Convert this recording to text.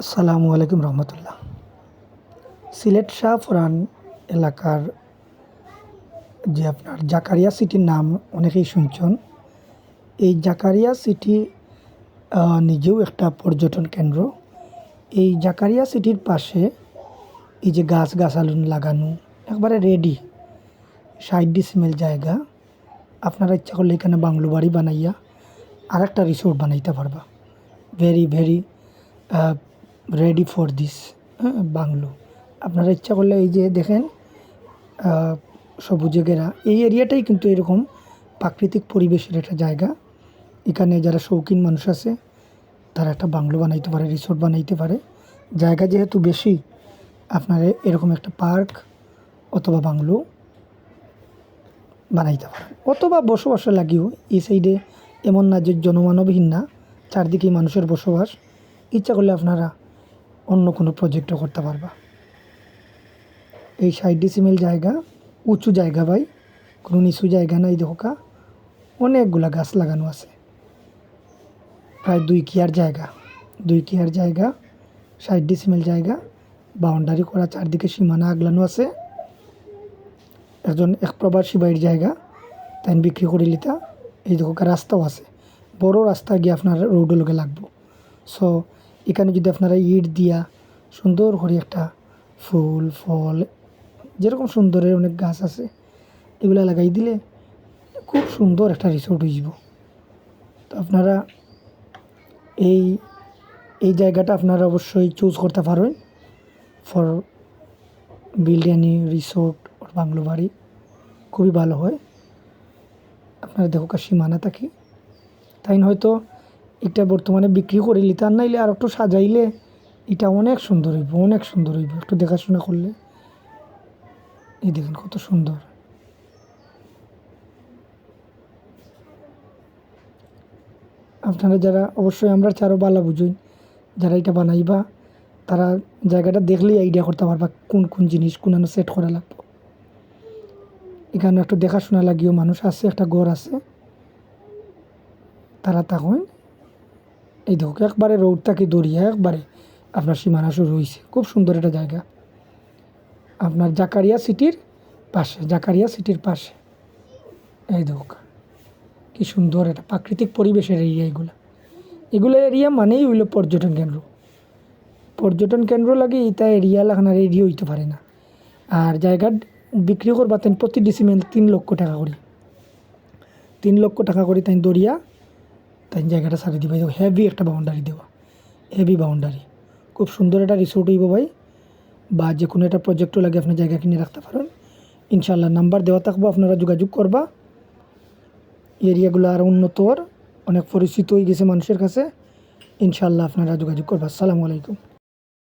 আসসালামু আলাইকুম রহমতুল্লাহ। সিলেট শাহপুরান এলাকার যে আপনার জাকারিয়া সিটির নাম অনেকেই শুনছেন। এই জাকারিয়া সিটি নিজেও একটা পর্যটন কেন্দ্র। এই জাকারিয়া সিটির পাশে এই যে গাছ গাছালুন লাগানো, একবারে রেডি ষাট ডিসিমেল জায়গা। আপনারা ইচ্ছা করলে এখানে বাংলো বাড়ি বানাইয়া আর একটা রিসোর্ট বানাইতে পারবা। Very very ready for this হ্যাঁ বাংলো। আপনারা ইচ্ছা করলে এই যে দেখেন সবুজে ঘেরা, এই এরিয়াটাই কিন্তু এরকম প্রাকৃতিক পরিবেশের একটা জায়গা। এখানে যারা শৌখিন মানুষ আছে, তারা একটা বাংলো বানাইতে পারে রিসোর্ট বানাইতে পারে। জায়গা যেহেতু বেশি, আপনারা এরকম একটা পার্ক অথবা বাংলো বানাইতে পারেন। অথবা বসবাসের লাগিও, এই সাইডে এমন না যে জনমানবহীন না চারদিকেই মানুষের বসবাস। ইচ্ছা করলে আপনারা অন্য কোনো প্রজেক্টও করতে পারবা। এই ষাট ডিসিমেল জায়গা, উঁচু জায়গা ভাই, কোনো নিচু জায়গা নাই দেখা অনেকগুলা গাছ লাগানো আছে। প্রায় দুই কিয়ার জায়গা, দুই কিয়ার জায়গা, ষাট ডিসিমেল জায়গা বাউন্ডারি করা চারদিকে সীমানা আগলানো আছে। একজন এক প্রবাসী বাড়ির জায়গা তাই বিক্রি করে লিতা। এই দেখো রাস্তাও আছে। বড় রাস্তা গিয়ে আপনার রোডের লোকে লাগবো। সো এখানে যদি আপনারা ইট দিয়া সুন্দর করে একটা ফুল, ফল, যেরকম সুন্দরের অনেক গাছ আছে, এগুলা লাগাই দিলে খুব সুন্দর একটা রিসোর্ট যাব তো আপনারা এই এই জায়গাটা আপনারা অবশ্যই চুজ করতে পারবেন ফর বিল্ডিয়ানি রিসোর্ট ওর বাংলো বাড়ি। খুবই ভালো হয়। আপনারা দেখো কার সীমানা থাকি। তাই হয়তো এটা বর্তমানে বিক্রি করে নিতে আর নাইলে আর একটু সাজাইলে এটা অনেক সুন্দর হইব, অনেক সুন্দর হইব। একটু দেখাশোনা করলে। এই দেখেন কত সুন্দর। আপনারা যারা অবশ্যই আমরা চারও বালা বুঝুন, যারা এটা বানাইবা, তারা জায়গাটা দেখলেই আইডিয়া করতে পারবা কোন কোন জিনিস কোন সেট করা লাগবে। এখানে একটু দেখাশোনা লাগিও, মানুষ আছে, একটা ঘর আছে। তারা তখন এই দেখো, একবারে রোডটাকে দড়িয়ে একবারে? আপনার সীমানা শুরু হয়েছে খুব সুন্দর একটা জায়গা। আপনার জাকারিয়া সিটির পাশে, জাকারিয়া সিটির পাশে। এই দেখো, কি সুন্দর একটা প্রাকৃতিক পরিবেশের এরিয়া এগুলো। এগুলো এরিয়া মানেই হইল পর্যটন কেন্দ্র। পর্যটন কেন্দ্র লাগে এটা এরিয়া লাগানোর এরিয়া হইতে পারে না। আর জায়গা বিক্রি করবা তেন প্রতি ডিসিমেল তিন লক্ষ টাকা করে। তিন লক্ষ টাকা করে তাই দরিয়া তাই জায়গাটা সারি দিবা। হেভি একটা বাউন্ডারি দেওয়া হেভি বাউন্ডারি খুব সুন্দর একটা রিসোর্ট হইব ভাই। বা যে কোনো একটা প্রজেক্টও লাগে আপনার জায়গা কিনে রাখতে পারেন। ইনশাল্লাহ নাম্বার দেওয়া থাকব, আপনারা যোগাযোগ করবা। এরিয়াগুলো আরও উন্নতর অনেক পরিচিত হয়ে গেছে মানুষের কাছে। ইনশাল্লাহ আপনারা যোগাযোগ করবা। আসসালামু আলাইকুম।